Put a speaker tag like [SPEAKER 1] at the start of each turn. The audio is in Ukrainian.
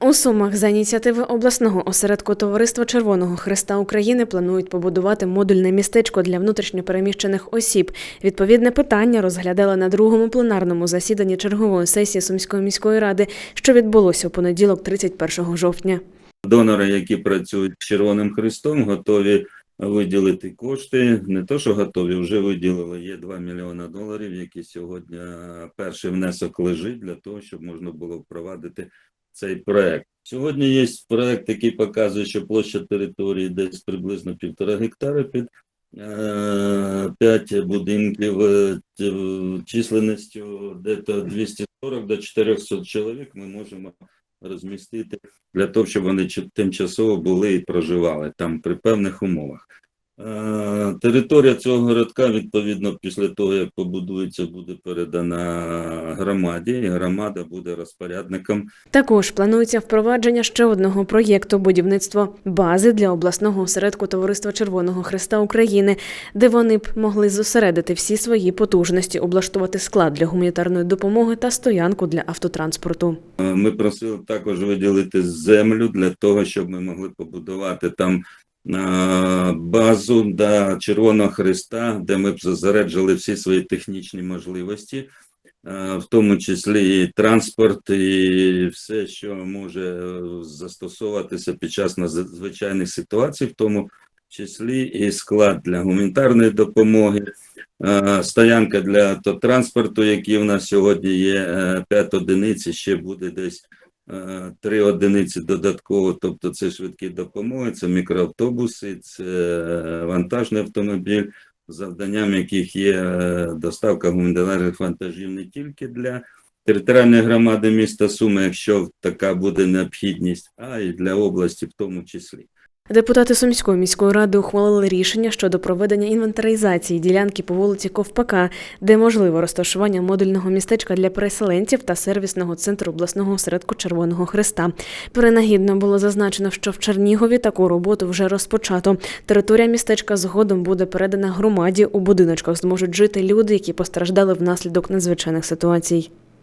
[SPEAKER 1] У Сумах за ініціативи обласного осередку Товариства Червоного Христа України планують побудувати модульне містечко для внутрішньопереміщених осіб. Відповідне питання розглядали на другому пленарному засіданні чергової сесії Сумської міської ради, що відбулося у понеділок, 31 жовтня.
[SPEAKER 2] Донори, які працюють з Червоним Христом, готові виділити кошти. Не то, що готові, вже виділили. Є 2 мільйони доларів, які сьогодні е, перший внесок лежить для того, щоб можна було впровадити цей проект. Сьогодні є проект, який показує, що площа території десь приблизно півтора гектара під е, п'ять будинків е, т- численністю десь 240 до 400 чоловік. Ми можемо розмістити для того, щоб вони тимчасово були і проживали там при певних умовах. Е, Територія цього городка, відповідно, після того, як побудується, буде передана громаді, і громада буде розпорядником
[SPEAKER 1] Також планується впровадження ще одного проєкту будівництво бази для обласного осередку Товариства Червоного Христа України, де вони б могли зосередити всі свої потужності, облаштувати склад для гуманітарної допомоги та стоянку для автотранспорту.
[SPEAKER 2] Е, Ми просили також виділити землю для того, щоб ми могли побудувати там базу до Червоного Христа, де ми б зосереджили всі свої технічні можливості, е, в тому числі і транспорт, і все, що може е, застосовуватися під час надзвичайних ситуацій, в тому числі і склад для гуманітарної допомоги, е, стоянка для автотранспорту, який в нас сьогодні є, е, 5 одиниць, ще буде десь е, три одиниці додатково, тобто це швидкі допомоги, це мікроавтобуси, це е, вантажний автомобіль, завданням яких є е, доставка гуманітарних вантажів не тільки для територіальної громади міста Суми, якщо така буде необхідність, а й для області в тому числі.
[SPEAKER 1] Депутати Сумської міської ради ухвалили рішення щодо проведення інвентаризації ділянки по вулиці Ковпака, де можливо розташування модульного містечка для переселенців та сервісного центру обласного осередку Червоного Христа. Перенагідно було зазначено, що в Чернігові таку роботу вже розпочато. Територія містечка згодом буде передана громаді. У будиночках зможуть жити люди, які постраждали внаслідок надзвичайних ситуацій.